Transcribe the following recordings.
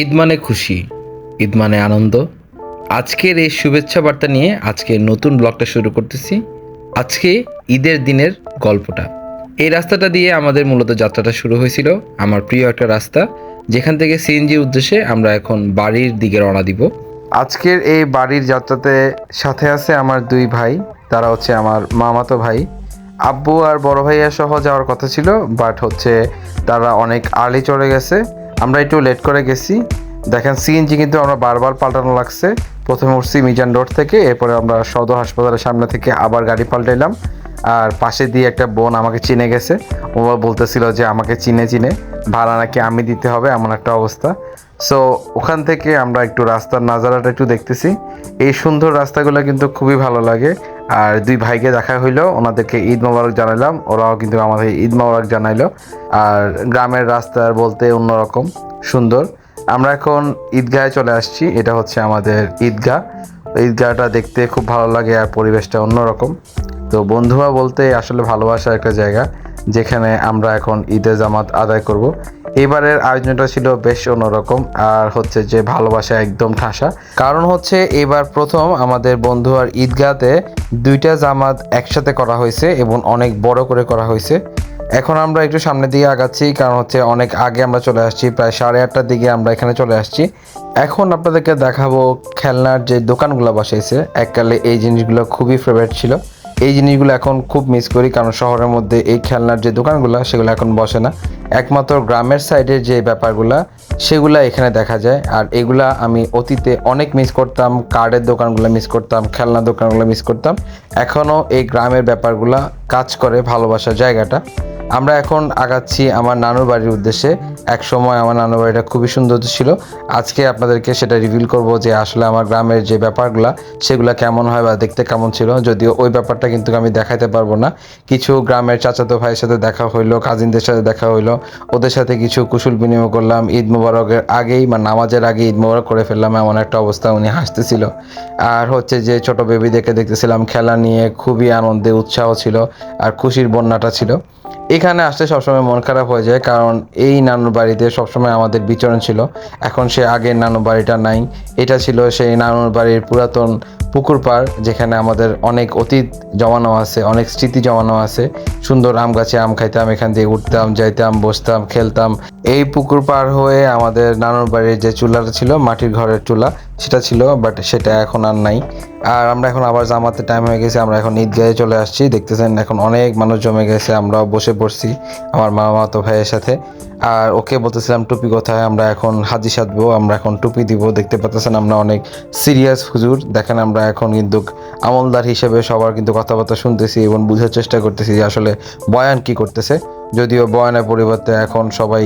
ঈদ মানে খুশি, ঈদ মানে আনন্দ। আজকের এই শুভেচ্ছা বার্তা নিয়ে আজকে নতুন ব্লগটা শুরু করতেছি। আজকে ঈদের দিনের গল্পটা। এই রাস্তাটা দিয়ে আমাদের মূলত যাত্রাটা শুরু হয়েছিল আমার প্রিয় একটা রাস্তা, যেখান থেকে সিএনজির উদ্দেশ্যে আমরা এখন বাড়ির দিকে রওনা দিব। আজকের এই বাড়ির যাত্রাতে সাথে আছে আমার দুই ভাই, তারা হচ্ছে আমার মামাতো ভাই। আব্বু আর বড় ভাইয়া সহ যাওয়ার কথা ছিল বাট হচ্ছে তারা অনেক আর্লি চলে গেছে। আমরা একটু লেট করে গেছি। দেখেন সিএনজি কিন্তু আমরা বারবার পাল্টানো লাগছে। প্রথমে উঠছি মিজান রোড থেকে, এরপরে আমরা সদর হাসপাতালের সামনে থেকে আবার গাড়ি পাল্টাইলাম। আর পাশে দিয়ে একটা বোন আমাকে চিনে গেছে। ও বলতেছিল যে আমাকে চিনে চিনে। ভাড়া নাকি আমি দিতে হবে, এমন একটা অবস্থা। সো ওখান থেকে আমরা একটু রাস্তার নাজারাটা একটু দেখতেছি। এই সুন্দর রাস্তাগুলো কিন্তু খুবই ভালো লাগে। আর দুই ভাইকে দেখা হইল, ওনাদেরকে ঈদ মোবারক জানাইলাম, ওরাও কিন্তু আমাদের ঈদ মোবারক জানাইলো। আর গ্রামের রাস্তার বলতে অন্যরকম, সুন্দর। আমরা এখন ঈদগাহে চলে আসছি, এটা হচ্ছে আমাদের ঈদগাহ। ঈদগাহটা দেখতে খুব ভালো লাগে আর পরিবেশটা অন্যরকম। তো বন্ধুরা বলতে আসলে ভালোবাসার একটা জায়গা, যেখানে আমরা এখন ঈদের জামাত আদায় করব। এবারের আয়োজনটা ছিল বেশ অন্যরকম, আর হচ্ছে যে ভালোবাসা একদম ঠাসা। কারণ হচ্ছে এবার প্রথম আমাদের বন্ধু আর ঈদগাহতে দুইটা জামাত একসাথে করা হয়েছে এবং অনেক বড় করে করা হয়েছে। এখন আমরা একটু সামনের দিকে আগাচ্ছি, কারণ হচ্ছে অনেক আগে আমরা চলে আসছি, প্রায় সাড়ে আটটার দিকে আমরা এখানে চলে আসছি। এখন আপনাদেরকে দেখাবো খেলনার যে দোকানগুলো বসেছে এককালে এই জিনিসগুলো খুবই ফেভারিট ছিল। এই জিনিসগুলো এখন খুব মিস করি, কারণ শহরের মধ্যে এই খেলনার যে দোকানগুলো, সেগুলো এখন বসে না। একমাত্র গ্রামের সাইডের যে ব্যাপারগুলো, সেগুলো এখানে দেখা যায়। আর এগুলা আমি অতীতে অনেক মিস করতাম, কার্ডের দোকানগুলো মিস করতাম খেলনার দোকানগুলো মিস করতাম। এখনও এই গ্রামের ব্যাপারগুলো কাজ করে ভালোবাসার জায়গাটা। আমরা এখন আগাচ্ছি আমার নানুর বাড়ির উদ্দেশ্যে। এক সময় আমার নানুর বাড়িটা খুবই সুন্দর ছিল। আজকে আপনাদেরকে সেটা রিভিল করব যে আসলে আমার গ্রামের যে ব্যাপারগুলো, সেগুলা কেমন হয় বা দেখতে কেমন ছিল। যদিও ওই ব্যাপারটা কিন্তু আমি দেখাতে পারব না। কিছু গ্রামের চাচাতো ভাইয়ের সাথে দেখা হইল কাজিনদের সাথে দেখা হইল। ওদের সাথে কিছু কুশল বিনিময় করলাম। ঈদ মুবারকের আগেই বা নামাজের আগে ঈদ মুবারক করে ফেললাম এমন একটা অবস্থা উনি হাসতেছিল। আর হচ্ছে যে ছোট বেবিদেরকে দেখতেছিলাম, খেলা নিয়ে খুবই আনন্দে উৎসাহ ছিল আর খুশির বন্যাটা ছিল। এখানে আসতে সবসময় মন খারাপ হয়ে যায়, কারণ এই নানুর বাড়িতে সবসময় আমাদের বিচরণ ছিল। এখন সে আগের নানুর বাড়িটা নাই। এটা ছিল সেই নানুর বাড়ির পুরাতন পুকুর পাড়, যেখানে আমাদের অনেক অতীত জমানো আছে, অনেক স্মৃতি জমানো আছে। সুন্দর আম গাছে আম খাইতাম, এখান দিয়ে উঠতাম, যাইতাম, বসতাম, খেলতাম। এই পুকুর পার হয়ে আমাদের নানুর বাড়ির যে চুলাটা ছিল, মাটির ঘরের চুলা, সেটা ছিল বাট সেটা এখন আর নাই। আর আমরা এখন আবার জামাতে টাইম হয়ে গেছে, আমরা এখন ঈদগাহে চলে আসছি। দেখতেছেন এখন অনেক মানুষ জমে গেছে, আমরাও বসে পড়ছি, আমার মামা তো ভাইয়ের সাথে। আর ওকে বলতেছিলাম, টুপি কোথায়? আমরা এখন হাজি সাধবো, আমরা এখন টুপি দিব। দেখতে পাচ্ছেন আমরা অনেক সিরিয়াস হুজুর। দেখেন আমরা এখন কিন্তু আমলদার হিসেবে সবার কিন্তু কথাবার্তা শুনতেছি এবং বুঝার চেষ্টা করতেছি যে আসলে বয়ান কি করতেছে। যদিও বয়ানের পরিবর্তে এখন সবাই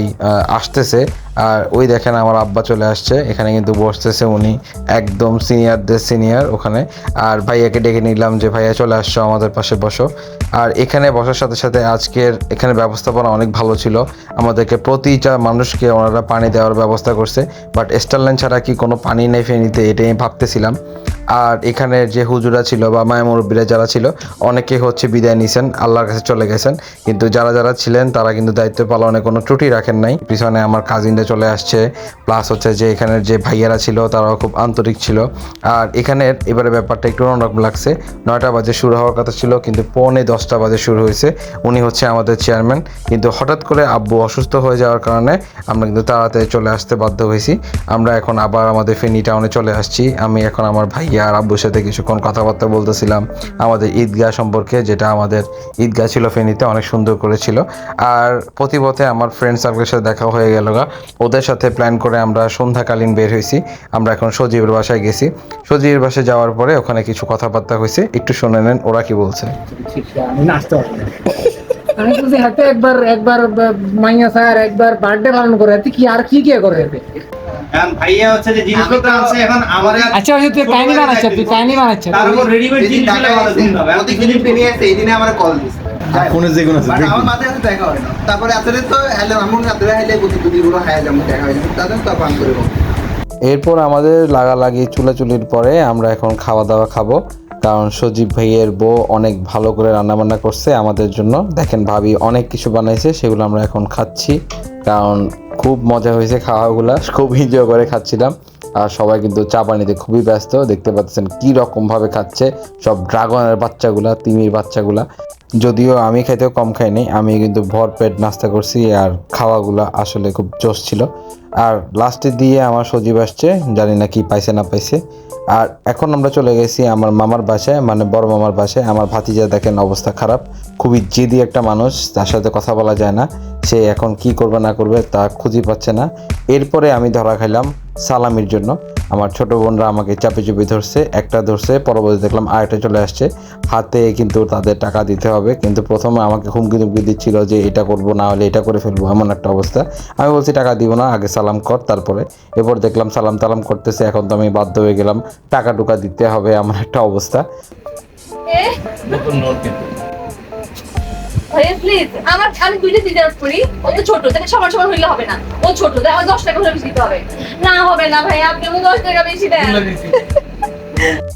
আসতেছে। আর ওই দেখেন আমার আব্বা চলে আসছে, এখানে কিন্তু বসতেছে উনি, একদম সিনিয়রদের সিনিয়র ওখানে। আর ভাইয়াকে ডেকে নিলাম যে, ভাইয়া, চলে আসছো, আমাদের পাশে বসো। আর এখানে বসার সাথে সাথে আজকের এখানে ব্যবস্থাপনা অনেক ভালো ছিল। আমাদেরকে প্রতিটা মানুষকে ওনারা পানি দেওয়ার ব্যবস্থা করছে বাট স্টারলাইন ছাড়া কি কোনো পানি নেই ফেনিতে, এটাই ভাবতেছিলাম। আর এখানে যে হুজুরা ছিল বা মায় মুরব্বীরা যারা ছিল, অনেকে হচ্ছে বিদায় নিয়েছেন আল্লাহর কাছে চলে গেছেন। কিন্তু যারা যারা ছিলেন, তারা কিন্তু দায়িত্ব পালনে কোনো ত্রুটি রাখেন নাই। পিছনে আমার কাজিনরা চলে আসছে। প্লাস হচ্ছে যে এখানের যে ভাইয়ারা ছিল, তারাও খুব আন্তরিক ছিল। আর এখানের এবারে ব্যাপারটা একটু অন্যরকম লাগছে। নয়টা বাজে শুরু হওয়ার কথা ছিল, কিন্তু পৌনে দশটা বাজে শুরু হয়েছে। উনি হচ্ছে আমাদের চেয়ারম্যান কিন্তু হঠাৎ করে আব্বু অসুস্থ হয়ে যাওয়ার কারণে আমরা কিন্তু তাড়াতাড়ি চলে আসতে বাধ্য হয়েছি। আমরা এখন আবার আমাদের ফেনী টাউনে চলে আসছি। আমি এখন আমার ভাইয়া আর আব্বুর সাথে কিছুক্ষণ কথাবার্তা বলতেছিলাম। আমাদের ঈদগাহ সম্পর্কে, যেটা আমাদের ঈদগাহ ছিল ফেনীতে, অনেক সুন্দর করেছিল। আর প্রতিপথে আমার ফ্রেন্ড সার্কেলের সাথে দেখা হয়ে গেল গা। ওদের সাথে প্ল্যান করে আমরা সন্ধ্যাকালীন বের হয়েছি। আমরা এখন সজীবের বাসায় গেছি। সজীবের বাসায় যাওয়ার পরে ওখানে কিছু কথাবার্তা হয়েছে। একটু শুনে নেন ওরা কি বলছে? আমি বলছি হাতে একবার একবার মাইয়া স্যার একবার বার্থডে পালন করে তুই কি আর কি কি করে ভাইয়া হচ্ছে যে জিনিসপত্র আনছে এখন আমার আচ্ছা আচ্ছা তুই কাহিনী বানাচ্ছে তুই কাহিনী বানাচ্ছে তার উপর রেডিমেড জিনিস ভালো হবে আমার কল দিছে। ফোনে যে কোনো আছে, আমার মাথায় হাতে দেখা হয় না। তারপরে আসলে তো হ্যালো হ্যালে বুঝি হ্যাঁ যেমন দেখা হয় তাদের তো পান করে এরপর আমাদের লাগালাগি চুলাচুলির পরে আমরা এখন খাওয়া দাওয়া খাব। কারণ সজীব ভাইয়ের বউ অনেক ভালো করে রান্নাবান্না করছে আমাদের জন্য। দেখেন ভাবি অনেক কিছু বানাইছে সেগুলো আমরা এখন খাচ্ছি। কারণ খুব মজা হয়েছে খাওয়াগুলা খুব এনজয় করে খাচ্ছিলাম। আর সবাই কিন্তু চা পানিতে খুবই ব্যস্ত। দেখতে পাচ্ছেন কী রকমভাবে খাচ্ছে সব ড্রাগনের বাচ্চাগুলা, তিমির বাচ্চাগুলা। যদিও আমি খাইতেও কম খাইনি আমি কিন্তু ভরপেট নাস্তা করছি আর খাওয়াগুলা আসলে খুব জোশ ছিল। আর লাস্টে দিয়ে আমার সজীব আসছে, জানি না কি পাইছে না পাইছে। আর এখন আমরা চলে গেছি আমার মামার বাসায় মানে বড় মামার বাসায়। আমার ভাতিজা দেখেন অবস্থা খারাপ, খুবই জেদি একটা মানুষ, তার সাথে কথা বলা যায় না। সে এখন কি করবে না করবে তা খুঁজে পাচ্ছে না। এরপরে আমি ধরা খাইলাম সালামির জন্য। আমার ছোট বোনরা আমাকে চাপে চুপে ধরছে একটা ধরছে পরবর্তী দেখলাম আরেকটা চলে আসছে। হাতে কিন্তু তাদের টাকা দিতে হবে কিন্তু প্রথমে আমাকে হুমকি ধুমকি দিচ্ছিল যে এটা করব না হলে এটা করে ফেলব এমন একটা অবস্থা। আমি বলছি টাকা দিব না আগে সালাম কর তারপরে। এরপর দেখলাম সালাম তালাম করতেছে এখন তো আমি বাধ্য হয়ে গেলাম টাকা টুকা দিতে হবে এমন একটা অবস্থা। এ, ভাইয়া প্লিজ আমার আমি দুইটা দিতে করি। ও তো ছোট তাকে সমান সমান হইলে হবে না। ও ছোট তাই আমার দশ টাকা বেশি দিতে হবে। না হবে না ভাই আপনি আমাকে দশ টাকা বেশি দেন।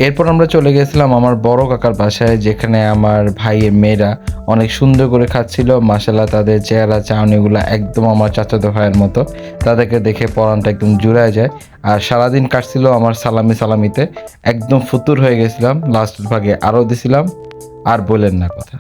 এরপর আমরা চলে গেছিলাম আমার বড় কাকার বাসায় যেখানে আমার ভাইয়ের মেয়েরা অনেক সুন্দর করে খাচ্ছিল। মাসাল্লাহ তাদের চেহারা চাউনিগুলো একদম আমার চাচাতো ভাইয়ের মতো। তাদেরকে দেখে পরানটা একদম জুড়ায় যায়। আর সারাদিন কাটছিল আমার সালামি সালামিতে। একদম ফুতুর হয়ে গেছিলাম। লাস্ট ভাগে আরও দিছিলাম। আর বলেন না কথা।